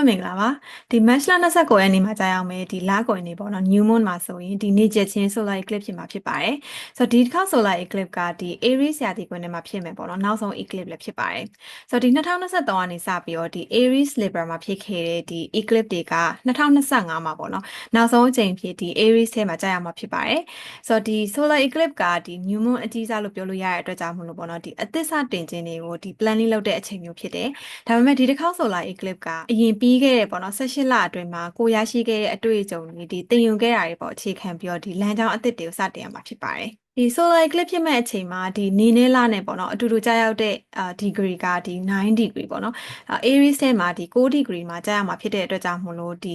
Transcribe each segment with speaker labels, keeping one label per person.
Speaker 1: လုံးပဲမင်္ဂလာပါဒီ match လ29ရက်နေ့မှာကြာရောက်မယ်ဒီလကွယ်နေ့ပေါ့နော် new moon မှာဆိုရင်ဒီနေ့ကျချင်း solar eclipse ဖြစ်မှာဖြစ်ပါတယ်ဆိုတော့ဒီတစ်ခါ solar eclipse ကဒီ Aries ရာသီကွယ်နေ့မှာဖြစ်မယ်ပေါ့နော်နောက်ဆုံး eclipse လည်းဖြစ်ပါတယ်ဆိုတော့ဒီ2023ကနေစပြီးတော့ဒီ Aries Libra မှာဖြစ်ခဲ့တဲ့ဒီ eclipse တွေက2025မှာပေါ့နော်နောက်ဆုံးအချိန်ဖြစ်ဒီ Aries ထဲမှာကြာရောက်မှာဖြစ်ပါတယ်ဆိုတော့ဒီ solar eclipse ကဒီ new moon အကြီးစားလို့ပြောလို့ရတဲ့အတွက်ကြောင့်မလို့ပေါ့နော်ဒီအသစ်စတင်ခြင်းတွေကိုဒီ planning လုပ်တဲ့အချိန်မျိုးဖြစ်တယ်ဒါပေမဲ့ဒီတစ်ခါ solar eclipse ကအရင်ပြီးခဲ့တဲ့ပေါ့နော်18လအတွင်းမှာကိုရရှိခဲ့တဲ့အတွေ့အကြုံတွေဒီသင်ယူခဲ့တာတွေပေါ့အခြေခံပြီးတော့ဒီလမ်းကြောင်းအသစ်တွေကိုစတင်ရမှာဖြစ်ပါတယ် ဒီ solar eclipse ဖြစ်မဲ့အချိန်မှာဒီနေနဲ့လနဲ့ပေါ့နော်အတူတူကြာရောက်တဲ့အာ degree ကဒီ9 degree ပေါ့နော်အာ Aries ထဲမှာဒီ6 degree မှာကြာရမှာဖြစ်တဲ့အတွက်ကြောင့်မို့လို့ဒီ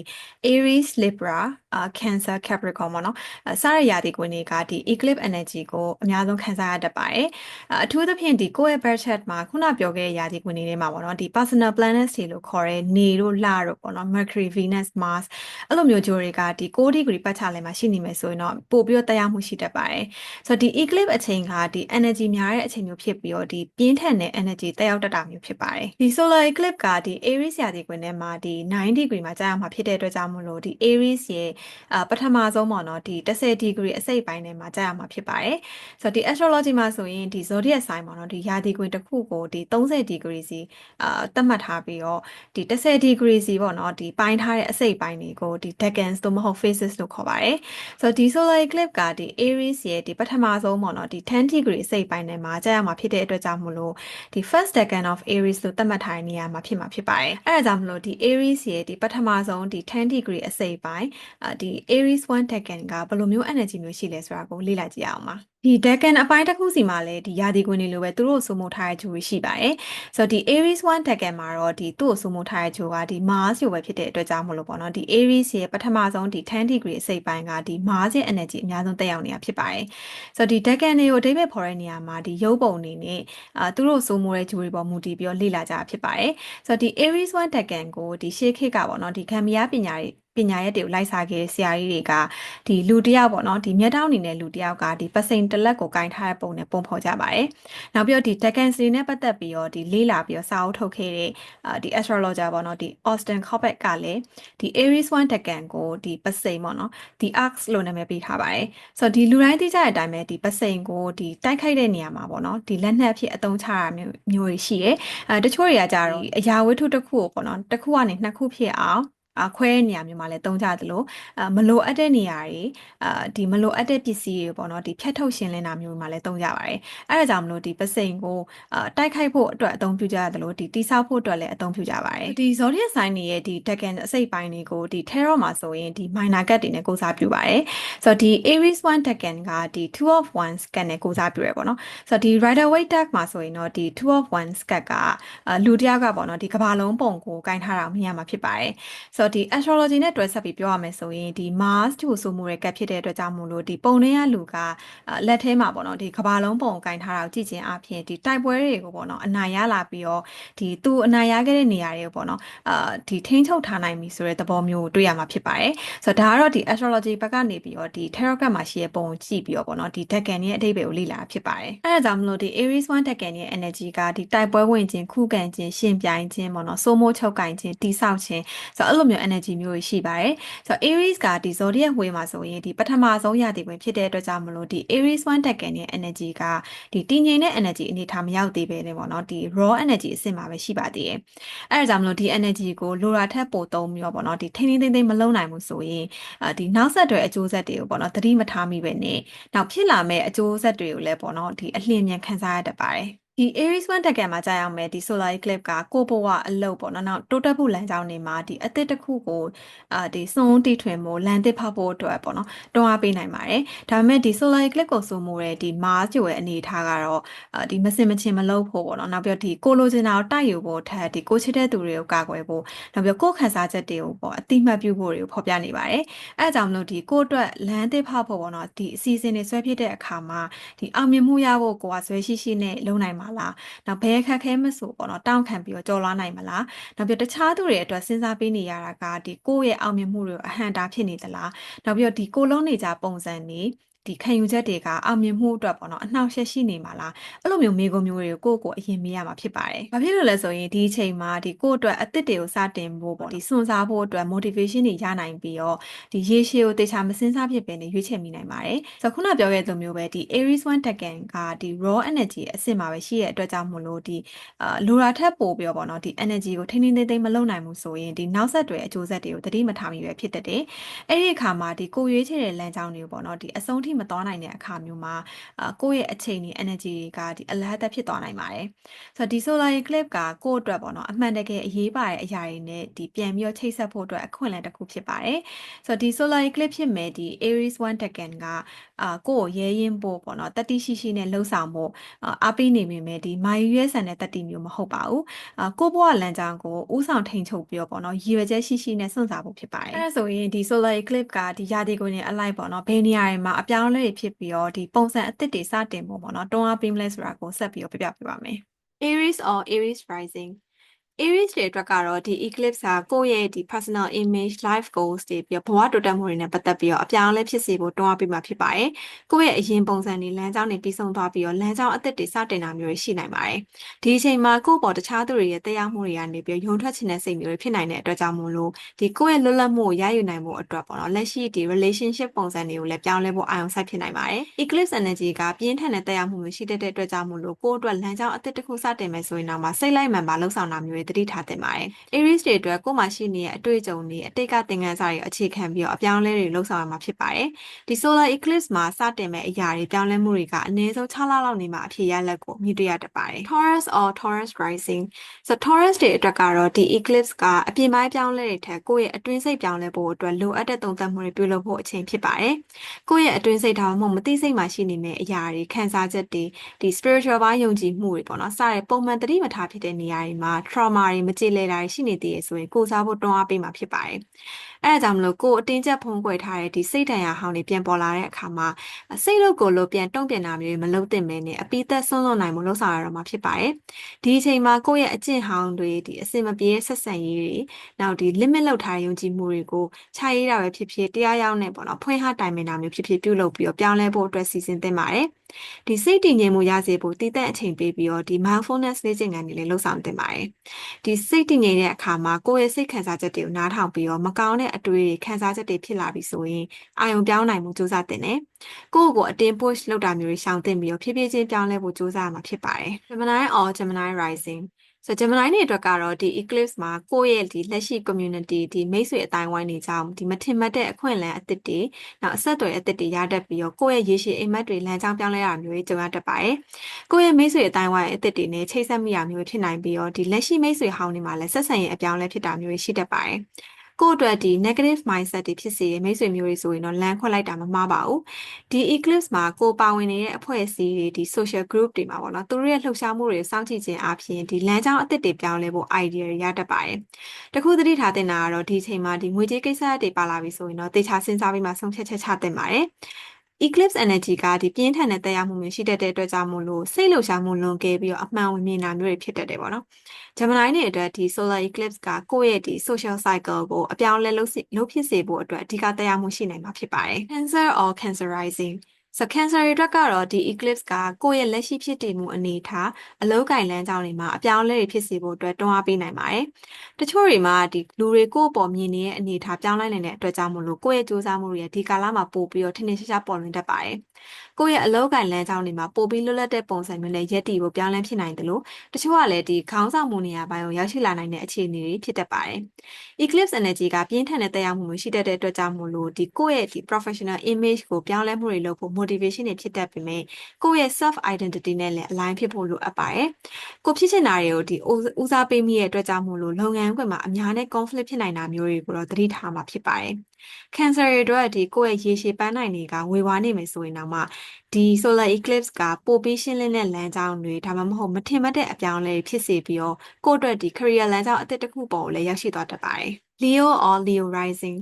Speaker 1: Aries Libra အာ Cancer Capricorn ပေါ့နော်အစရရာသီကွင်းတွေကဒီ eclipse energy ကိုအများဆုံးခံစားရတတ်ပါတယ်အထူးသဖြင့်ဒီကိုယ့်ရဲ့ budget မှာခုနပြောခဲ့တဲ့ရာသီကွင်းတွေမှာပေါ့နော်ဒီ personal planets တွေလို့ခေါ်တဲ့နေတို့လတို့ပေါ့နော် Mercury Venus Mars အဲ့လိုမျိုးဂျိုတွေကဒီ6 degree ပတ်ချာလည်မှာရှိနေမယ်ဆိုရင်တော့ပို့ပြီးတော့တရားမှုရှိတတ်ပါတယ်ဆိုတော့ဒီ eclipse အချိန်ကဒီ energy များတဲ့အချိန်မျိုးဖြစ်ပြီးတော့ဒီပြင်းထန်တဲ့ energy တက်ရောက်တတ်တာမျိုးဖြစ်ပါတယ်ဒီ solar eclipse ကဒီ Aries ရာသီကွင်းထဲမှာဒီ9 degree မှာကြာရမှာဖြစ်တဲ့အတွက်ကြောင့်မို့လို့ဒီ Aries ရဲ့အာပထမဆုံးပေါ့နော်ဒီ10 degree အစိတ်ပိုင်းထဲမှာကြာရမှာဖြစ်ပါတယ်ဆိုတော့ဒီ astrology မှာဆိုရင်ဒီ zodiac sign ပေါ့နော်ဒီရာသီကွင်းတစ်ခုကိုဒီ30 degree စီအာသတ်မှတ်ထားပြီးတော့ဒီ10 degree စီပေါ့နော်ဒီပိုင်းထားတဲ့အစိတ်ပိုင်းတွေကိုဒီ decans သို့မဟုတ် phases လို့ခေါ်ပါတယ်ဆိုတော့ဒီ solar eclipse ကဒီ Aries ရဲ့ဒီပထမဆုံးပေါ့နော်ဒီ10 degree အစိတ်ပိုင်းထဲမှာကြာရမှာဖြစ်တဲ့အတွက်ကြောင့်မို့လို့ဒီ first decan of Aries လို့သတ်မှတ်ထားတဲ့နေရာမှာဖြစ်မှာဖြစ်ပါတယ်အဲဒါကြောင့်မလို့ဒီ Aries ရဲ့ဒီပထမဆုံးဒီ10 degree အစိတ်ပိုင်းအာဒီ Aries 1 decan ကဘယ်လိုမျိုး energy မျိုးရှိလဲဆိုတာကိုလေ့လာကြည့်အောင်ပါ ဒီ Decan အပိုင်းတစ်ခုစီမှာလည်းဒီရာသီကွင်းတွေလိုပဲသူတို့စိုးမိုးထားတဲ့ဂျိုတွေရှိပါတယ်။ဆိုတော့ဒီ Aries 1 Decan မှာတော့ဒီသူ့ကိုစိုးမိုးထားတဲ့ဂျိုကဒီ Mars ဂျိုပဲဖြစ်တဲ့အတွက်ကြောင့်မလို့ပေါ့နော်။ဒီ Aries ရဲ့ပထမဆုံးဒီ10 degree အစိတ်ပိုင်းကဒီ Mars ရဲ့ energy အများဆုံးတက်ရောက်နေတာဖြစ်ပါတယ်။ဆိုတော့ဒီ Decan တွေကိုအဓိပ္ပာယ်ဖော်တဲ့နေရာမှာဒီရုပ်ပုံအနေနဲ့အာသူတို့စိုးမိုးတဲ့ဂျိုတွေပေါ်မူတည်ပြီးတော့လေ့လာကြတာဖြစ်ပါတယ်။ဆိုတော့ဒီ Aries 1 Decan ကိုဒီရှေးခေတ်ကပေါ့နော်ဒီခံမရပညာတွေ ပညာရက်တွေကိုလိုက်စားခဲ့တဲ့ဆရာကြီးတွေကဒီလူတယောက်ပေါ့နော်ဒီမျက်တောင်းနေတဲ့လူတယောက်ကဒီပစိန်တလက်ကိုကင်ထားတဲ့ပုံနဲ့ပုံဖော်ကြပါတယ်။နောက်ပြီးတော့ဒီ Decans တွေနဲ့ပတ်သက်ပြီးတော့ဒီလေးလာပြီးတော့စာအုပ်ထုတ်ခဲ့တဲ့အာဒီ astrologer ပေါ့နော်ဒီ Austin Corbett ကလည်းဒီ Aries 1 Decan ကိုဒီပစိန်ပေါ့နော်ဒီ arcs လို့နာမည်ပေးထားပါတယ်။ဆိုတော့ဒီလူတိုင်းသိကြတဲ့အတိုင်းပဲဒီပစိန်ကိုဒီတိုက်ခိုက်တဲ့နေရာမှာပေါ့နော်ဒီလက်နက်အဖြစ်အသုံးချတာမျိုးမျိုးရှိရဲ။အဲတချို့တွေကကြတော့အရာဝတ္ထုတစ်ခုကိုပေါ့နော်တစ်ခုကနေနှစ်ခုဖြစ်အောင် အခွဲနေရာမျိုးမှာလည်းသုံးကြသလိုအမလိုအပ်တဲ့နေရာတွေအာဒီမလိုအပ်တဲ့ပစ္စည်းတွေပေါ့နော်ဒီဖြတ်ထုတ်ရှင်းလင်းတာမျိုးမှာလည်းသုံးကြပါတယ်အဲဒါကြောင့်မလို့ဒီပစိန်ကိုအာတိုက်ခိုက်ဖို့အတွက်အသုံးပြုကြရသလိုဒီတိဆောက်ဖို့အတွက်လည်းအသုံးပြုကြပါတယ်ဒီ zodiac sign တွေရဲ့ဒီ decan အစိတ်ပိုင်းတွေကိုဒီ tarot မှာဆိုရင်ဒီ minor cut တွေနဲ့ကိုးစားပြုပါတယ်ဆိုတော့ဒီ aries 1 decan ကဒီ2 of wands cut နဲ့ကိုးစားပြုရပေါ့နော်ဆိုတော့ဒီ rider waite deck မှာဆိုရင်တော့ဒီ2 of wands cut ကလူတယောက်ကပေါ့နော်ဒီကဘာလုံးပုံကိုကင်ထားတာမြင်ရမှာဖြစ်ပါတယ်ဆိုတော့ဒီ astrology နဲ့တွဲဆက်ပြီးပြောရမယ်ဆိုရင်ဒီ Mars ကျိုးဆိုမှုတဲ့ကပ်ဖြစ်တဲ့အတွက်ကြောင့်မို့လို့ဒီပုံထဲကလူကလက်ထဲမှာပေါ့နော်ဒီကဘာလုံးပုံကင်ထားတာကိုကြည့်ခြင်းအပြင်ဒီတိုက်ပွဲတွေကိုပေါ့နော်အနိုင်ရလာပြီးတော့ဒီသူအနိုင်ရခဲ့တဲ့နေရာတွေကိုပေါ့နော်အာဒီထိန်းချုပ်ထားနိုင်ပြီဆိုတဲ့သဘောမျိုးကိုတွေ့ရမှာဖြစ်ပါတယ်ဆိုတော့ဒါကတော့ဒီ astrology ဘက်ကနေပြီးတော့ဒီ tarot card မှာရှိတဲ့ပုံကိုကြည့်ပြီးတော့ပေါ့နော်ဒီ decan ရဲ့အဓိပ္ပာယ်ကိုလေ့လာဖြစ်ပါတယ်အဲဒါကြောင့်မလို့ဒီ Aries 1 decan ရဲ့ energy ကဒီတိုက်ပွဲဝင်ခြင်းခုခံခြင်းရှင်ပြိုင်ခြင်းပေါ့နော်စိုးမိုးချုပ်ကင်ခြင်းတိဆောက်ခြင်းဆိုတော့အဲ့လိုမျိုး energy မျိုးရှိပါတယ်ဆိုတော့ Aries ကဒီ zodiac ဝေးမှာဆိုရင်ဒီပထမဆုံးရာသီဝင်ဖြစ်တဲ့အတွက်ကြောင့်မလို့ဒီ Aries 1 decan ရဲ့ energy ကဒီတည်ငြိမ်တဲ့ energy အနေထားမရောက်သေးပဲလေပေါ့နော်ဒီ raw energy အဆင့်မှာပဲရှိပါသေးတယ်အဲဒါကြောင့်မလို့ဒီ energy ကိုလိုရာထက်ပိုသုံးပြီးတော့ပေါ့နော်ဒီထိန်းထိန်းသိမ်းသိမ်းမလုံနိုင်ဘူးဆိုရင်ဒီနောက်ဆက်တွဲအကျိုးဆက်တွေကိုပေါ့နော်သတိမထားမိပဲနဲ့နောက်ဖြစ်လာမဲ့အကျိုးဆက်တွေကိုလည်းပေါ့နော်ဒီအလျင်မြန်ခံစားရတတ်ပါတယ် ဒီ Aries 1 Decan မှာကြာရောက်မယ်ဒီ Solar Eclipse ကကိုဘဝအလုပ်ပေါ့နော်နောက်တိုးတက်ဖို့လမ်းကြောင်းတွေမှာဒီအသစ်တစ်ခုကိုအာဒီစွန်းတီထွင်ဖို့လမ်းသစ်ဖောက်ဖို့အတွက်ပေါ့နော်တွန်းအားပေးနိုင်ပါတယ်ဒါပေမဲ့ဒီ Solar Eclipse ကိုစိုးမိုးတဲ့ဒီ Mars ကျိုရဲ့အနေအထားကတော့အာဒီမစင်မချင်းမလုပ်ဖို့ပေါ့နော်နောက်ပြီးတော့ဒီကိုလိုချင်တာကိုတိုက်ယူဖို့ထက်ဒီကိုချစ်တဲ့သူတွေကိုကာကွယ်ဖို့နောက်ပြီးကိုခန်းစားချက်တွေကိုပေါ့အတိမတ်ပြုဖို့တွေကိုဖော်ပြနေပါတယ်အဲအကြောင်းမလို့ဒီကိုအတွက်လမ်းသစ်ဖောက်ဖို့ပေါ့နော်ဒီအစီအစဉ်တွေဆွဲဖြစ်တဲ့အခါမှာဒီအောင်မြင်မှုရဖို့ကိုကဆွဲရှိရှိနဲ့လုပ်နိုင်မှာလားနောက်ဘယ်အခက်ခဲမဆိုပေါ့နော်တောင်းခံပြီးတော့ကြော်လွှားနိုင်မလားနောက်ပြီးတခြားသူတွေအတွက်စဉ်းစားပေးနေရတာကဒီကိုယ့်ရဲ့အောင်မြင်မှုတွေကိုအဟံတာဖြစ်နေသလားနောက်ပြီးတော့ဒီကိုလုံးနေကြပုံစံနေ ဒီခံယူချက်တွေကအောင်မြင်မှုအတွက်ပေါ့နော်အနှောက်အယှက်ရှိနေမှာလားအဲ့လိုမျိုးမိကုံမျိုးတွေကိုကိုယ့်ကိုယ်အရင်မေးရမှာဖြစ်ပါတယ်။ဘာဖြစ်လို့လဲဆိုရင်ဒီအချိန်မှာဒီကိုယ့်အတွက်အသစ်တွေကိုစတင်ဖို့ပေါ့ဒီစွန့်စားဖို့အတွက် motivation တွေရနိုင်ပြီးတော့ဒီရေရှည်ကိုတေချာမစင်းစားဖြစ်ပင်နေရွေးချယ်မိနိုင်ပါတယ်။ဆိုတော့ခုနပြောခဲ့သလိုမျိုးပဲဒီ Aries 1 Decan ကဒီ raw energy အစစ်မှာပဲရှိတဲ့အတွက်ကြောင့်မို့လို့ဒီအာလိုရာထက်ပိုပြီးတော့ပေါ့နော်ဒီ energy ကိုထိန်းထိန်းသိမ်းသိမ်းမလုပ်နိုင်ဘူးဆိုရင်ဒီနောက်ဆက်တွဲအကျိုးဆက်တွေကိုသတိမထားမိပဲဖြစ်တတ်တယ်။အဲ့ဒီအခါမှာဒီကိုရွေးချယ်တဲ့လမ်းကြောင်းတွေကိုပေါ့နော်ဒီအဆုံးထိမသွားနိုင်တဲ့အခါမျိုးမှာအာကိုယ့်ရဲ့အချိန်ဒီ energy တွေကဒီအလားတက်ဖြစ်သွားနိုင်ပါတယ်။ဆိုတော့ဒီ solar eclipse ကကိုယ့်အတွက်ပေါ့နော်အမှန်တကယ်အရေးပါတဲ့အရာတွေနဲ့ဒီပြန်ပြီးတော့ချိတ်ဆက်ဖို့အတွက်အခွင့်အလမ်းတစ်ခုဖြစ်ပါတယ်။ဆိုတော့ဒီ solar eclipse ဖြစ်မဲ့ဒီ Aries 1 Decan ကအာကိုယ့်ကိုရဲရင်ဖို့ပေါ့နော်တတိရှိရှိနဲ့လှုပ်ဆောင်ဖို့အားပေးနေမိမယ်ဒီမာယူရဲဆန်တဲ့တတိမျိုးမဟုတ်ပါဘူး။အာကိုယ့်ဘဝလမ်းကြောင်းကိုဥဆောင်ထိန်ချုပ်ပြီးတော့ပေါ့နော်ရည်ရွယ်ချက်ရှိရှိနဲ့စွန့်စားဖို့ဖြစ်ပါတယ်။အဲဒါဆိုရင်ဒီ solar eclipse ကဒီရာသီကိုနေအလိုက်ပေါ့နော်ဘယ်နေရာတွေမှာအပြောင်းအလဲတွေဖြစ်ပြီးတော့ဒီပုံစံအသစ်တွေစတင်ဖို့ပေါ့နော်တွန်းအားပေးမလဲဆိုတာကိုဆက်ပြီးတော့ပြပြပေးပါမယ်။
Speaker 2: Aries or Aries rising Aries တွေအတွက်ကတော့ဒီ eclipse ကကိုယ့်ရဲ့ဒီ personal image life goals တွေပြီးတော့ဘဝတိုးတက်မှုတွေနဲ့ပတ်သက်ပြီးတော့အပြောင်းအလဲဖြစ်စေဖို့တွန်းအားပေးမှာဖြစ်ပါတယ်။ကိုယ့်ရဲ့အရင်ပုံစံတွေလမ်းကြောင်းတွေပြီးဆုံးသွားပြီးတော့လမ်းကြောင်းအသစ်တွေစတင်တာမျိုးတွေရှိနိုင်ပါတယ်။ဒီအချိန်မှာကိုယ့်ပေါ်တခြားသူတွေရဲ့တရားမှုတွေကနေပြီးရုံထွက်ချင်တဲ့စိတ်မျိုးတွေဖြစ်နိုင်တဲ့အတွက်ကြောင့်မို့လို့ဒီကိုယ့်ရဲ့လွတ်လပ်မှုကိုရယူနိုင်ဖို့အတွက်ပေါ့နော်လက်ရှိဒီ relationship ပုံစံတွေကိုလည်းပြောင်းလဲဖို့အာရုံစိုက်ဖြစ်နိုင်ပါတယ်။ eclipse energy ကပြင်းထန်တဲ့တရားမှုမျိုးရှိတတ်တဲ့အတွက်ကြောင့်မို့လို့ကိုယ့်အတွက်လမ်းကြောင်းအသစ်တစ်ခုစတင်မယ်ဆိုရင်တော့မှစိတ်လိုက်မှန်ပါလှုပ်ဆောင်တာမျိုးတွေတတိထားသင့်ပါတယ်။ Aries တွေအတွက်ကိုယ်မှာရှိနေတဲ့အတွေ့အကြုံတွေအတိတ်ကသင်ခန်းစာတွေအခြေခံပြီးတော့အပြောင်းအလဲတွေလှုပ်ဆောင်ရမှာဖြစ်ပါတယ်။ဒီ solar eclipse မှာစတင်မဲ့အရာတွေပြောင်းလဲမှုတွေကအနည်းဆုံး6လလောက်နေမှာအဖြစ်ရလက်ကိုမြင်တွေ့ရတတ်ပါတယ်။ Taurus or Taurus rising ဆို Taurus တွေအတွက်ကတော့ဒီ eclipse ကအပြင်ပိုင်းပြောင်းလဲတွေထက်ကိုယ့်ရဲ့အတွင်းစိတ်ပြောင်းလဲဖို့အတွက်လိုအပ်တဲ့သုံးသပ်မှုတွေပြုလုပ်ဖို့အချိန်ဖြစ်ပါတယ်။ကိုယ့်ရဲ့အတွင်းစိတ်ဒါမှမဟုတ်မသိစိတ်မှာရှိနေမယ့်အရာတွေခံစားချက်တွေဒီ spiritual ဘိုင်းယုံကြည်မှုတွေပေါ့နော်စတဲ့ပုံမှန်တတိမထားဖြစ်တဲ့နေရာတွေမှာ trauma တွေမကြေလည်တာတွေရှိနေသေးရဆိုရင်ကိုစားဖို့တွန်းအားပေးမှာဖြစ်ပါတယ်။အဲဒါကြောင့်မလို့ကိုအတင်းကျပ်ဖုံးကွယ်ထားတဲ့ဒီစိတ်တန်ရာဟောင်းတွေပြန်ပေါ်လာတဲ့အခါမှာစိတ်လို့ကိုလို့ပြန်တုံ့ပြန်တာမျိုးမလုပ်သင့်ပဲနဲ့အပိသက်ဆွန့်လွတ်နိုင်မှုလုပ်ဆောင်ရတော့မှာဖြစ်ပါတယ်။ဒီအချိန်မှာကိုယ့်ရဲ့အကျင့်ဟောင်းတွေဒီအစင်မပြေဆက်ဆံရေးတွေနောက်ဒီ limit လောက်ထားယုံကြည်မှုတွေကိုခြာရေးတာပဲဖြစ်ဖြစ်တရားရောက်နေပေါ့နော်ဖွင့်ဟတိုင်မင်တာမျိုးဖြစ်ဖြစ်ပြုလုပ်ပြီးတော့ပြောင်းလဲဖို့အတွက်စီစဉ်သင့်ပါတယ်။ဒီစိတ်တည်ငြိမ်မှုရစေဖို့တည်တဲ့အချိန်ပေးပြီးတော့ဒီ mindfulness လေ့ကျင့်ခန်းတွေလည်းလုပ်ဆောင်သင့်ပါတယ်။ဒီစိတ်တည်ငြိမ်တဲ့အခါမှာကိုယ့်ရဲ့စိတ်ခံစားချက်တွေကိုနားထောင်ပြီးတော့မကောင်းတဲ့အတွေ့အခံစားချက်တွေဖြစ်လာပြီဆိုရင်အာရုံပြောင်းနိုင်မှုစူးစမ်းသင့်တယ်။ကိုယ့်ကိုအတင်း push လုပ်တာမျိုးတွေရှောင်သင့်ပြီးတော့ဖြည်းဖြည်းချင်းပြောင်းလဲဖို့စူးစမ်းရမှာဖြစ်ပါတယ်။ Gemini or Gemini rising ဆို Gemini တွေအတွက်ကတော့ဒီ eclipse မှာကိုယ့်ရဲ့ဒီလက်ရှိ community ဒီမိတ်ဆွေအတိုင်းဝိုင်းတွေကြောင့်ဒီမထင်မှတ်တဲ့အခွင့်အလမ်းအသစ်တွေနောက်အဆက်အသွယ်အသစ်တွေရတတ်ပြီးတော့ကိုယ့်ရဲ့ရေရှည်အိမ်မက်တွေလမ်းကြောင်းပြောင်းလဲရတာမျိုးတွေကြုံရတတ်ပါတယ်။ကိုယ့်ရဲ့မိတ်ဆွေအတိုင်းဝိုင်းအသစ်တွေနဲ့ချိတ်ဆက်မိတာမျိုးဖြစ်နိုင်ပြီးတော့ဒီလက်ရှိမိတ်ဆွေဟောင်းတွေမှာလည်းဆက်ဆံရေးအပြောင်းလဲဖြစ်တာမျိုးတွေရှိတတ်ပါတယ်။ ကိုယ့်အတွက်ဒီ negative mindset တွေဖြစ်စေတဲ့မိတ်ဆွေမျိုးတွေဆိုရင်တော့လမ်းခွက်လိုက်တာမမှားပါဘူးဒီ eclipse မှာကိုပါဝင်နေတဲ့အဖွဲ့အစည်းတွေဒီ social group တွေမှာပေါ့နော်သူတို့ရဲ့လှုပ်ရှားမှုတွေစောင့်ကြည့်ခြင်းအပြင်ဒီလမ်းကြောင်းအသစ်တွေပြောင်းလဲဖို့ idea တွေရတတ်ပါတယ်တခုသတိထားတင်တာကတော့ဒီချိန်မှာဒီငွေကြေးကိစ္စတွေပါလာပြီဆိုရင်တော့တေချာစဉ်းစားပြီးမှဆုံးဖြတ်ချက်ချတင်ပါတယ် eclipse energy ကဒီပြင်းထန်တဲ့တရားမှုမျိုးရှိတတ်တဲ့အတွက်ကြောင့်မို့လို့စိတ်လှုပ်ရှားမှုလွန်ကဲပြီးတော့အမှန်ဝင်မြင်တာမျိုးတွေဖြစ်တတ်တယ်ပေါ့နော်။ Gemini နဲ့အတွက်ဒီ solar eclipse ကကိုယ့်ရဲ့ဒီ social cycle ကိုအပြောင်းလဲလုပ်လုပ်ဖြစ်စေဖို့အတွက်အဓိကတရားမှုရှိနိုင်မှာဖြစ်ပါတယ်။ Cancer or cancerizing ဆို cancer တွေအတွက်ကတော့ဒီ eclipse ကကိုယ့်ရဲ့လက်ရှိဖြစ်တည်မှုအနေထားအလုံးကိုင်လမ်းကြောင်းတွေမှာအပြောင်းအလဲတွေဖြစ်စေဖို့အတွက်တွန်းအားပေးနိုင်ပါတယ်။တချို့တွေမှာဒီလူတွေကိုယ့်အပေါ်မြင်နေတဲ့အနေထားပြောင်းလဲနိုင်တဲ့အတွက်ကြောင့်မို့လို့ကိုယ့်ရဲ့စူးစမ်းမှုတွေဒီကာလမှာပို့ပြီးတော့ထင်ထင်ရှားရှားပေါ်လွင်တတ်ပါတယ်။ ကိုယ့်ရဲ့အလောက်ကိုင်လမ်းကြောင်းတွေမှာပိုပြီးလွတ်လပ်တဲ့ပုံစံမျိုးနဲ့ရက်တည်ဖို့ပြောင်းလဲဖြစ်နိုင်တယ်လို့တချို့ကလည်းဒီခေါင်းဆောင်မှုနေရာပိုင်းကိုရောက်ရှိလာနိုင်တဲ့အခြေအနေတွေဖြစ်တတ်ပါတယ်။ Eclipse energy ကပြင်းထန်တဲ့တရားမှုမျိုးရှိတတ်တဲ့အတွက်ကြောင့်မို့လို့ဒီကိုယ့်ရဲ့ဒီ professional image ကိုပြောင်းလဲမှုတွေလုပ်ဖို့ motivation တွေဖြစ်တတ်ပေမဲ့ကိုယ့်ရဲ့ self identity နဲ့လည်း align ဖြစ်ဖို့လိုအပ်ပါတယ်။ကိုဖြစ်ချင်တာတွေကိုဒီဦးစားပေးမိတဲ့အတွက်ကြောင့်မို့လို့လုပ်ငန်းခွင်မှာအများနဲ့ conflict ဖြစ်နိုင်တာမျိုးတွေကိုတော့သတိထားမှာဖြစ်ပါတယ်။ cancer တွေအတွက်ဒီကိုယ့်ရဲ့ရေရှည်ပန်းနိုင်တွေကဝေဝါးနေမယ်ဆိုရင်တော့မှဒီ solar eclipse ကပိုပြီးရှင်းလင်းတဲ့လမ်းကြောင်းတွေဒါမှမဟုတ်မထင်မှတ်တဲ့အပြောင်းအလဲဖြစ်စေပြီးတော့ကိုယ့်အတွက်ဒီ career လမ်းကြောင်းအသစ်တစ်ခုပေါ်ကိုလည်းရောက်ရှိသွားတတ်ပါတယ်။ Leo or Leo rising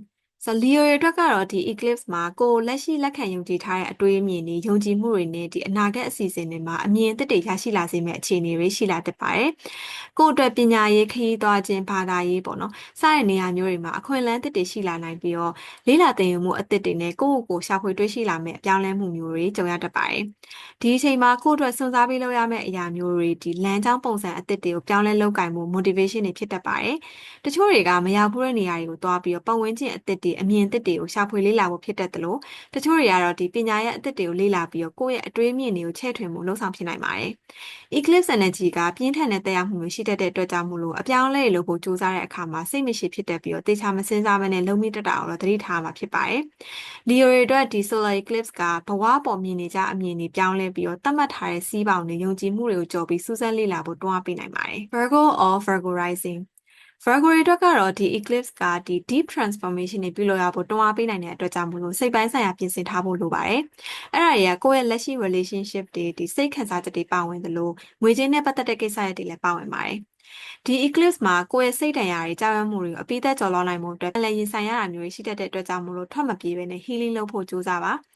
Speaker 2: ဆိုတော့ Leo ရဲ့အတွက်ကတော့ဒီ eclipse မှာကိုယ်လက်ရှိလက်ခံယုံကြည်ထားတဲ့အတွေးအမြင်တွေယုံကြည်မှုတွေနဲ့ဒီအနာဂတ်အစီအစဉ်တွေမှာအမြင်အသစ်တွေရရှိလာစေမယ့်အခြေအနေတွေရှိလာတတ်ပါတယ်။ကိုယ့်အတွက်ပညာရေးခရီးသွားခြင်းဘာသာရေးပေါ့နော်။စတဲ့နေရာမျိုးတွေမှာအခွင့်အလမ်းအသစ်တွေရှိလာနိုင်ပြီးတော့လေးလာသင်ယူမှုအသစ်တွေနဲ့ကိုယ့်ကိုယ်ကိုရှာဖွေတွေ့ရှိလာမယ့်အပြောင်းလဲမှုမျိုးတွေကြုံရတတ်ပါတယ်။ဒီအချိန်မှာကိုယ့်အတွက်စွန့်စားပြီးလုပ်ရမယ့်အရာမျိုးတွေဒီလမ်းကြောင်းပုံစံအသစ်တွေကိုပြောင်းလဲလုပ်ကိုင်မှု motivation တွေဖြစ်တတ်ပါတယ်။တချို့တွေကမရောက်ဘူးတဲ့နေရာတွေကိုသွားပြီးတော့ပတ်ဝန်းကျင်အသစ်တွေအမြင်အသစ်တွေကိုရှာဖွေလေ့လာဖို့ဖြစ်တတ်တယ်လို့တချို့တွေကတော့ဒီပညာရဲ့အသစ်တွေကိုလေ့လာပြီးတော့ကိုယ့်ရဲ့အတွေးအမြင်တွေကိုချဲ့ထွင်မှုလှုံ့ဆော်ဖြစ်နိုင်ပါတယ်။ eclipse energy ကပြင်းထန်တဲ့သက်ရောက်မှုမျိုးရှိတတ်တဲ့အတွက်ကြောင့်မို့လို့အပြောင်းအလဲတွေလုပ်ဖို့ကြိုးစားတဲ့အခါမှာစိတ်မရှိဖြစ်တတ်ပြီးတော့တေချာမစင်စားဘဲနဲ့လုံးမိတတ်တာကိုတော့သတိထားမှာဖြစ်ပါတယ်။ Leo တွေအတွက်ဒီ solar eclipse ကဘဝပေါ်မြင်နေကြအမြင်တွေပြောင်းလဲပြီးတော့သတ်မှတ်ထားတဲ့စီးပေါင်တွေယုံကြည်မှုတွေကိုကြော်ပြီးစူးစမ်းလေ့လာဖို့တွန်းအားပေးနိုင်ပါတယ်။ Virgo or Virgo rising Virgo တွေအတွက်ကတော့ဒီ eclipse ကဒီ deep transformation တွေပြုလုပ်ရဖို့တွန်းအားပေးနိုင်တဲ့အတွက်ကြောင့်မလို့စိတ်ပိုင်းဆိုင်ရာပြင်ဆင်ထားဖို့လိုပါတယ်။အဲ့ဒါတွေကကိုယ့်ရဲ့လက်ရှိ relationship တွေဒီစိတ်ခံစားချက်တွေပါဝင်သလိုငွေကြေးနဲ့ပတ်သက်တဲ့ကိစ္စရပ်တွေလည်းပါဝင်ပါတယ်။ဒီ eclipse မှာကိုယ့်ရဲ့စိတ်ဒဏ်ရာတွေကြောက်ရွံ့မှုတွေကိုအပိသက်ကျော်လွှားနိုင်မှုအတွက်လည်းရင်ဆိုင်ရတာမျိုးရှိတတ်တဲ့အတွက်ကြောင့်မလို့ထွက်မပြေးဘဲနဲ့ healing လုပ်ဖို့ကြိုးစားပါ။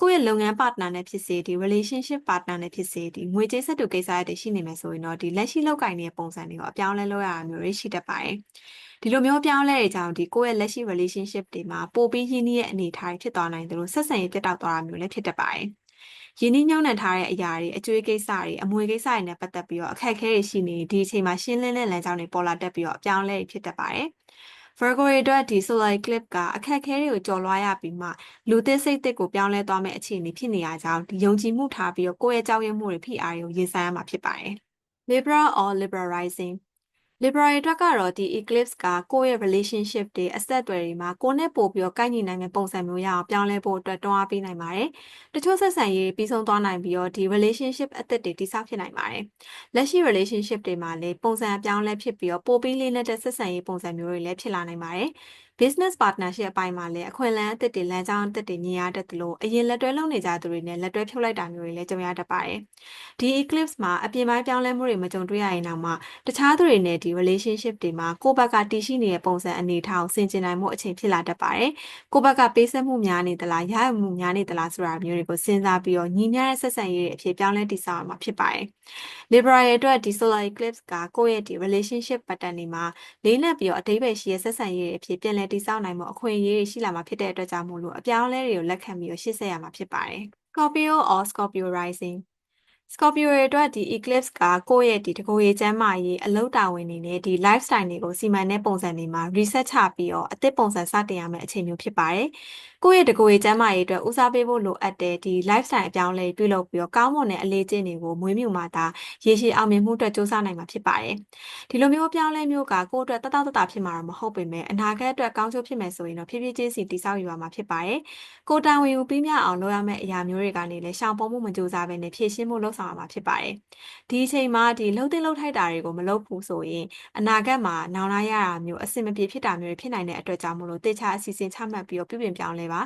Speaker 2: ကိုယ့်ရဲ့လုပ်ငန်း partner နဲ့ဖြစ်စေဒီ relationship partner နဲ့ဖြစ်စေဒီငွေကြေးဆက်တူကိစ္စရပ်တွေရှိနေမယ်ဆိုရင်တော့ဒီလက်ရှိလောက်ကိုင်နေတဲ့ပုံစံတွေကိုအပြောင်းလဲလုပ်ရတာမျိုးတွေရှိတတ်ပါတယ်။ဒီလိုမျိုးပြောင်းလဲတဲ့ကြောင့်ဒီကိုယ့်ရဲ့လက်ရှိ relationship တွေမှာပိုပြီးရင်းနှီးရဲ့အနေအထားတွေဖြစ်သွားနိုင်တယ်လို့ဆက်ဆံရေးပြတ်တောက်သွားတာမျိုးလည်းဖြစ်တတ်ပါတယ်။ရင်းနှီးညှောင်းနှံထားတဲ့အရာတွေအကျွေးကိစ္စတွေအမွေကိစ္စတွေနဲ့ပတ်သက်ပြီးတော့အခက်အခဲတွေရှိနေဒီအချိန်မှာရှင်းလင်းတဲ့လမ်းကြောင်းတွေပေါ်လာတတ်ပြီးတော့အပြောင်းလဲတွေဖြစ်တတ်ပါတယ်။ Virgo တွေအတွက်ဒီ solar eclipse ကအခက်အခဲတွေကိုကျော်လွှားရပြီးမှလူသစ်စိတ်သစ်ကိုပြောင်းလဲသွားမယ့်အခြေအနေဖြစ်နေရကြောင်းဒီယုံကြည်မှုထားပြီးတော့ကိုယ့်ရဲ့ကြောက်ရွံ့မှုတွေဖိအားတွေကိုရင်ဆိုင်ရမှာဖြစ်ပါတယ်။ Libra or Libra rising Libra တွေအတွက်ကတော့ဒီ eclipse ကကိုယ့်ရဲ့ relationship တွေအဆက်အသွယ်တွေမှာကိုယ်နဲ့ပို့ပြီးတော့ကိုက်ညီနိုင်တဲ့ပုံစံမျိုးရအောင်ပြောင်းလဲဖို့အတွက်တွန်းအားပေးနိုင်ပါတယ်။တချို့ဆက်ဆံရေးပြီးဆုံးသွားနိုင်ပြီးတော့ဒီ relationship အသစ်တွေတိစောက်ဖြစ်နိုင်ပါတယ်။လက်ရှိ relationship တွေမှာလည်းပုံစံအပြောင်းလဲဖြစ်ပြီးတော့ပိုပြီးလေးနက်တဲ့ဆက်ဆံရေးပုံစံမျိုးတွေလည်းဖြစ်လာနိုင်ပါတယ်။ business partnership အပိုင်းမှာလည်းအခွင့်အလမ်းအသစ်တွေလမ်းကြောင်းအသစ်တွေမြင်ရတတ်သလိုအရင်လက်တွဲလုပ်နေကြသူတွေနဲ့လက်တွဲဖြုတ်လိုက်တာမျိုးတွေလည်းကြုံရတတ်ပါတယ်။ဒီ eclipse မှာအပြင်ပိုင်းပြောင်းလဲမှုတွေမကြုံတွေ့ရရင်တောင်မှတခြားသူတွေနဲ့ဒီ relationship တွေမှာကိုယ့်ဘက်ကတည်ရှိနေတဲ့ပုံစံအနေအထားကိုဆင်ခြင်နိုင်မှုအချိန်ဖြစ်လာတတ်ပါတယ်။ကိုယ့်ဘက်ကပေးဆက်မှုများနေသလားရရမှုများနေသလားဆိုတာမျိုးတွေကိုစဉ်းစားပြီးတော့ညီမျှတဲ့ဆက်ဆံရေးတွေအဖြစ်ပြောင်းလဲတည်ဆောက်ရမှာဖြစ်ပါတယ်။ Libra ရဲ့အတွက်ဒီ solar eclipse ကကိုယ့်ရဲ့ဒီ relationship pattern တွေမှာလေးနက်ပြီးတော့အတိတ်ပဲရှိရဲ့ဆက်ဆံရေးတွေအဖြစ်ပြန်လည်တည်ဆောက်နိုင်မှုအခွင့်အရေးတွေရှိလာမှာဖြစ်တဲ့အတွက်ကြောင့်မို့လို့အပြောင်းအလဲတွေကိုလက်ခံပြီးတော့ရှေ့ဆက်ရမှာဖြစ်ပါတယ်။ Scorpio or Scorpio rising Scorpio တွေအတွက်ဒီ eclipse ကကိုယ့်ရဲ့ဒီတကိုယ်ရေးကျမ်းမာရေးအလုပ်တာဝန်တွေနဲ့ဒီ lifestyle တွေကိုစီမံတဲ့ပုံစံတွေမှာ reset ချပြီးတော့အသစ်ပုံစံစတင်ရမယ့်အချိန်မျိုးဖြစ်ပါတယ်။ ကိုယ့်ရဲ့တကိုယ်ရေးကျန်းမာရေးအတွက်ဦးစားပေးဖို့လိုအပ်တဲ့ဒီ lifestyle အပြောင်းအလဲပြုလုပ်ပြီးတော့ကောင်းမွန်တဲ့အလေးကျင့်တွေကိုမွေးမြူမှသာရေရှည်အောင်မြင်မှုအတွက်စူးစမ်းနိုင်မှာဖြစ်ပါတယ်။ဒီလိုမျိုးအပြောင်းအလဲမျိုးကကိုယ့်အတွက်တတတတဖြစ်မှာတော့မဟုတ်ပေမဲ့အနာဂတ်အတွက်ကောင်းကျိုးဖြစ်မယ်ဆိုရင်တော့ဖြည်းဖြည်းချင်းစီတည်ဆောက်ယူရမှာဖြစ်ပါတယ်။ကိုယ်တာဝန်ယူပြီးမြအောင်လုပ်ရမယ့်အရာမျိုးတွေကနေလည်းရှောင်ပုံမှုမကြိုးစားဘဲနဲ့ဖြည့်ရှင်းမှုလုပ်ဆောင်ရမှာဖြစ်ပါတယ်။ဒီအချိန်မှာဒီလှုပ်တဲ့လှုပ်ထိုက်တာတွေကိုမလုပ်ဘူးဆိုရင်အနာဂတ်မှာနောင်လာရတာမျိုးအဆင်မပြေဖြစ်တာမျိုးတွေဖြစ်နိုင်တဲ့အတွက်ကြောင့်မလို့တေချာအစီအစဉ်ချမှတ်ပြီးတော့ပြုပြင်ပြောင်းလဲပါ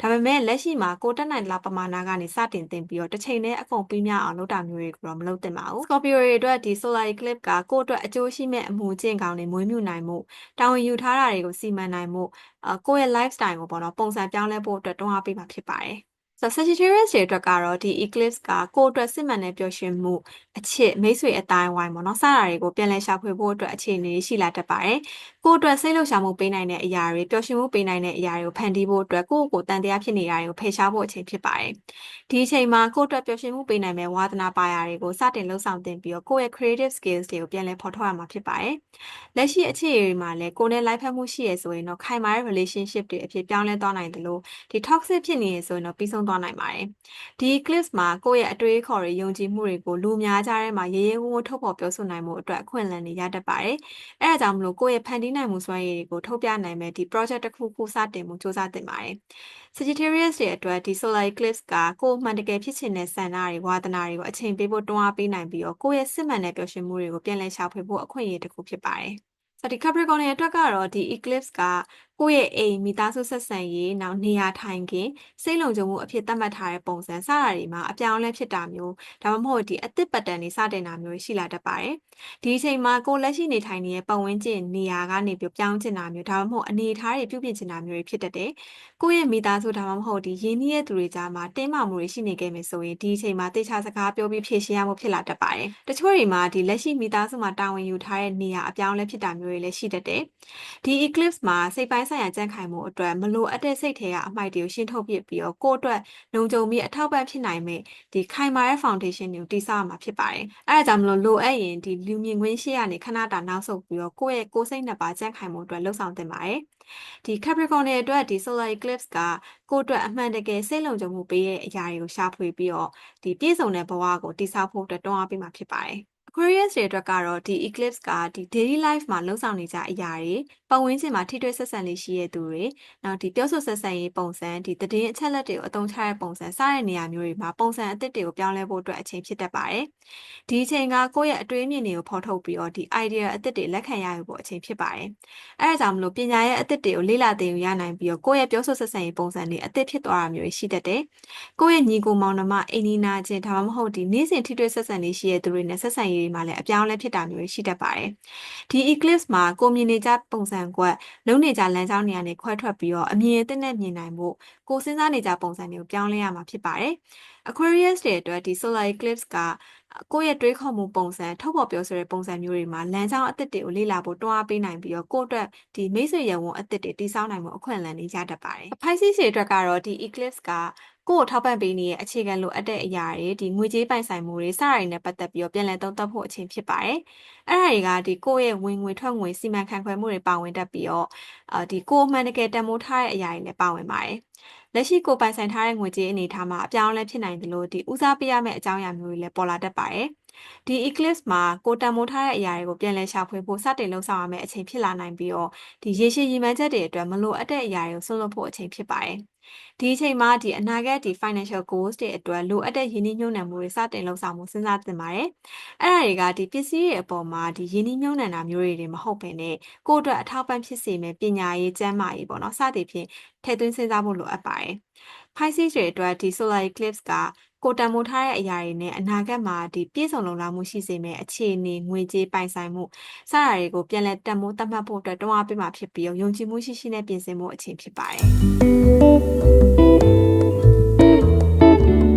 Speaker 2: ဒါပေမဲ့လက်ရှိမှာကိုတက်နိုင်တဲ့လောက်ပမာဏကနေစတင်သင်ပြီးတော့တစ်ချိန်နဲ့အကုန်ပြီးမြအောင်လုပ်တာမျိုးတွေကိုတော့မလုပ်သင့်ပါဘူး Scorpio တွေအတွက်ဒီ solar eclipse ကကိုယ့်အတွက်အကျိုးရှိမဲ့အမှုကျင့်ကောင်းတွေမွေးမြူနိုင်မှုတာဝန်ယူထားတာတွေကိုစီမံနိုင်မှုအကိုယ့်ရဲ့ lifestyle ကိုပေါ့နော်ပုံစံပြောင်းလဲဖို့အတွက်တွန်းအားပေးမှာဖြစ်ပါတယ်ဆို Sagittarius တွေအတွက်ကတော့ဒီ eclipse ကကိုယ့်အတွက်စစ်မှန်တဲ့ပျော်ရွှင်မှုအချစ်မိတ်ဆွေအတိုင်းဝိုင်းပေါ့နော်စတာတွေကိုပြန်လည်ရှာဖွေဖို့အတွက်အခြေအနေရှိလာတတ်ပါတယ်ကိုယ့်အတွက်စိတ်လှုပ်ရှားမှုပေးနိုင်တဲ့အရာတွေပျော်ရွှင်မှုပေးနိုင်တဲ့အရာတွေကိုဖန်တီးဖို့အတွက်ကိုယ့်ကိုယ်တန်တရားဖြစ်နေတာတွေကိုဖယ်ရှားဖို့အချိန်ဖြစ်ပါတယ်ဒီအချိန်မှာကိုယ့်အတွက်ပျော်ရွှင်မှုပေးနိုင်မဲ့ဝါသနာပါရာတွေကိုစတင်လှုပ်ဆောင်သင်ပြီးတော့ကိုယ့်ရဲ့ creative skills တွေကိုပြန်လည်ဖော်ထုတ်ရမှာဖြစ်ပါတယ်လက်ရှိအခြေအနေတွေမှာလည်းကိုယ်နဲ့လိုက်ဖက်မှုရှိရဆိုရင်တော့ခိုင်မာတဲ့ relationship တွေအဖြစ်ပြောင်းလဲသွားနိုင်တယ်လို့ဒီ toxic ဖြစ်နေရဆိုရင်တော့ပြီးဆုံးသွားနိုင်ပါတယ်။ဒီ clips မှာကိုယ့်ရဲ့အတွေးအခေါ်တွေယုံကြည်မှုတွေကိုလူများကြားထဲမှာရေရဲဝံ့ဝံ့ထုတ်ဖော်ပြောဆိုနိုင်မှုအတွက်အခွင့်အလမ်းတွေရတတ်ပါတယ်။အဲဒါကြောင့်မလို့ကိုယ့်ရဲ့ဖန်တီးနိုင်မှုစွမ်းရည်တွေကိုထုတ်ပြနိုင်မဲ့ဒီ project တစ်ခုခုစတင်မှုစူးစမ်းသင့်ပါတယ်။ Sagittarius တွေအတွက်ဒီ solar eclipse ကကိုယ်မှန်တကယ်ဖြစ်ချင်တဲ့ဆန္ဒတွေဝါသနာတွေကိုအချိန်ပေးဖို့တွန်းအားပေးနိုင်ပြီးတော့ကိုယ့်ရဲ့စစ်မှန်တဲ့ပျော်ရွှင်မှုတွေကိုပြန်လည်ရှာဖွေဖို့အခွင့်အရေးတစ်ခုဖြစ်ပါတယ်။ဆိုတော့ဒီ Capricorn ရဲ့အတွက်ကတော့ဒီ eclipse က ကိုယ့်ရဲ့အိမ်မိသားစုဆက်ဆံရေးနောက်နေရာထိုင်ခင်းစိတ်လုံခြုံမှုအဖြစ်သတ်မှတ်ထားတဲ့ပုံစံစတာတွေမှာအပြောင်းအလဲဖြစ်တာမျိုးဒါမှမဟုတ်ဒီအသစ်ပတ်တန်တွေစတင်တာမျိုးရှိလာတတ်ပါတယ်ဒီအချိန်မှာကိုယ်လက်ရှိနေထိုင်နေတဲ့ပတ်ဝန်းကျင်နေရာကနေပြောပြောင်းချင်တာမျိုးဒါမှမဟုတ်အနေအထားတွေပြုပြင်ချင်တာမျိုးတွေဖြစ်တတ်တယ်ကိုယ့်ရဲ့မိသားစုဒါမှမဟုတ်ဒီရင်းနှီးတဲ့သူတွေကြားမှာတင်းမာမှုတွေရှိနေခဲ့မယ်ဆိုရင်ဒီအချိန်မှာတေချာစကားပြောပြီးဖြေရှင်းရမှုဖြစ်လာတတ်ပါတယ်တချို့တွေမှာဒီလက်ရှိမိသားစုမှာတာဝန်ယူထားတဲ့နေရာအပြောင်းအလဲဖြစ်တာမျိုးတွေလည်းရှိတတ်တယ်ဒီ eclipse မှာစိတ်ပိုင်းဆိုင်ရာကြံ့ခိုင်မှုအတွက်မလိုအပ်တဲ့စိတ်ထဲကအမိုက်တွေကိုရှင်းထုတ်ပစ်ပြီးတော့ကိုယ့်အတွက်လုံခြုံပြီးအထောက်ပံ့ဖြစ်နိုင်မဲ့ဒီခိုင်မာတဲ့ foundation တွေကိုတည်ဆောက်ရမှာဖြစ်ပါတယ်အဲဒါကြောင့်မလို့လိုအပ်ရင်ဒီလူမြင်ကွင်းရှိရနေခဏတာနောက်ဆုတ်ပြီးတော့ကိုယ့်ရဲ့ကိုယ်စိတ်နှစ်ပါးကြံ့ခိုင်မှုအတွက်လှုပ်ဆောင်သင့်ပါတယ်ဒီ Capricorn တွေအတွက်ဒီ solar eclipse ကကိုယ့်အတွက်အမှန်တကယ်စိတ်လုံခြုံမှုပေးတဲ့အရာတွေကိုရှာဖွေပြီးတော့ဒီပြည့်စုံတဲ့ဘဝကိုတည်ဆောက်ဖို့အတွက်တွန်းအားပေးမှာဖြစ်ပါတယ် Aquarius တွေအတွက်ကတော့ဒီ eclipse ကဒီ daily life မှာလှုပ်ဆောင်နေကြအရာတွေပတ်ဝန်းကျင်မှာထိတွေ့ဆက်ဆံလေးရှိတဲ့သူတွေနောက်ဒီပြောဆိုဆက်ဆံရေးပုံစံဒီသတင်းအချက်အလက်တွေကိုအသုံးချတဲ့ပုံစံစတဲ့နေရာမျိုးတွေမှာပုံစံအသစ်တွေကိုပြောင်းလဲဖို့အတွက်အချိန်ဖြစ်တတ်ပါတယ်။ဒီအချိန်ကကိုယ့်ရဲ့အတွေးအမြင်တွေကိုဖော်ထုတ်ပြီးတော့ဒီ idea အသစ်တွေလက်ခံရယူဖို့အချိန်ဖြစ်ပါတယ်။အဲဒါကြောင့်မလို့ပညာရဲ့အသစ်တွေကိုလေ့လာသင်ယူရနိုင်ပြီးတော့ကိုယ့်ရဲ့ပြောဆိုဆက်ဆံရေးပုံစံတွေအသစ်ဖြစ်သွားတာမျိုးတွေရှိတတ်တယ်။ကိုယ့်ရဲ့ညီကိုမောင်နှမအိမ်နီးနားချင်းဒါမှမဟုတ်ဒီနေ့စဉ်ထိတွေ့ဆက်ဆံလေးရှိတဲ့သူတွေနဲ့ဆက်ဆံရေးတွေမှာလည်းအပြောင်းအလဲဖြစ်တာမျိုးတွေရှိတတ်ပါတယ်။ဒီ eclipse မှာကိုမြင်နေကြပုံစံကွက်လုံးနေကြလမ်းကြောင်းတွေကနေခွဲထွက်ပြီးတော့အမြင်အသစ်နဲ့မြင်နိုင်ဖို့ကိုစဉ်းစားနေကြပုံစံတွေကိုပြောင်းလဲရမှာဖြစ်ပါတယ်။ Aquarius တွေအတွက်ဒီ solar eclipse ကကိုယ့်ရဲ့တွေးခေါ်မှုပုံစံထုတ်ဖော်ပြောဆိုတဲ့ပုံစံမျိုးတွေမှာလမ်းကြောင်းအသစ်တွေကိုလေ့လာဖို့တွန်းအားပေးနိုင်ပြီးတော့ကိုယ့်အတွက်ဒီမိတ်ဆွေရဝန်းအသစ်တွေတည်ဆောက်နိုင်မှုအခွင့်အလမ်းတွေရတတ်ပါတယ်။ Pisces တွေအတွက်ကတော့ဒီ eclipse ကကိုယ့်ကိုထောက်ပံ့ပေးနေတဲ့အခြေခံလိုအပ်တဲ့အရာတွေဒီငွေကြေးပိုင်ဆိုင်မှုတွေစတာတွေနဲ့ပတ်သက်ပြီးတော့ပြန်လည်သုံးသပ်ဖို့အချိန်ဖြစ်ပါတယ်။အဲ့ဒါတွေကဒီကိုယ့်ရဲ့ဝင်ငွေထွက်ငွေစီမံခန့်ခွဲမှုတွေပါဝင်တတ်ပြီးတော့အာဒီကိုယ်အမှန်တကယ်တန်ဖိုးထားတဲ့အရာတွေလည်းပါဝင်ပါတယ်။ လက်ရှိကိုယ်ပိုင်ဆိုင်ထားတဲ့ငွေကြေးအနေအထားမှာအပြောင်းအလဲဖြစ်နိုင်တယ်လို့ဒီဦးစားပေးရမယ့်အကြောင်းအရာမျိုးတွေလည်းပေါ်လာတတ်ပါတယ်။ဒီ eclipse မှာကိုယ်တန်ဖိုးထားတဲ့အရာတွေကိုပြန်လည်ရှာဖွေဖို့စတင်လှုပ်ဆောင်ရမယ့်အချိန်ဖြစ်လာနိုင်ပြီးတော့ဒီရေရှည်ရည်မှန်းချက်တွေအတွက်မလိုအပ်တဲ့အရာတွေကိုဆွန့်လွတ်ဖို့အချိန်ဖြစ်ပါတယ်။ ဒီအချိန်မှာဒီအနာဂတ်ဒီ financial goals တွေအတွက်လိုအပ်တဲ့ရင်းနှီးမြှုပ်နှံမှုတွေစတင်လှုပ်ဆောင်မှုစဉ်းစားသင့်ပါတယ်။အဲ့ဒါတွေကဒီပစ္စည်းတွေအပေါ်မှာဒီရင်းနှီးမြှုပ်နှံတာမျိုးတွေတွေမဟုတ်ဘဲနဲ့ကိုယ့်အတွက်အထောက်ပံ့ဖြစ်စေမယ့်ပညာရေးကျန်းမာရေးပေါ့နော်စသည်ဖြင့်ထည့်သွင်းစဉ်းစားဖို့လိုအပ်ပါတယ်။ Pisces တွေအတွက်ဒီ solar eclipse ကကိုယ်တန်ဖိုးထားတဲ့အရာတွေနဲ့အနာဂတ်မှာဒီပြည့်စုံလုံလောက်မှုရှိစေမယ့်အခြေအနေငွေကြေးပိုင်ဆိုင်မှုစတာတွေကိုပြန်လည်တန်ဖိုးသတ်မှတ်ဖို့အတွက်တွန်းအားပေးမှာဖြစ်ပြီးယုံကြည်မှုရှိရှိနဲ့ပြင်ဆင်ဖို့အချိန်ဖြစ်ပါတယ်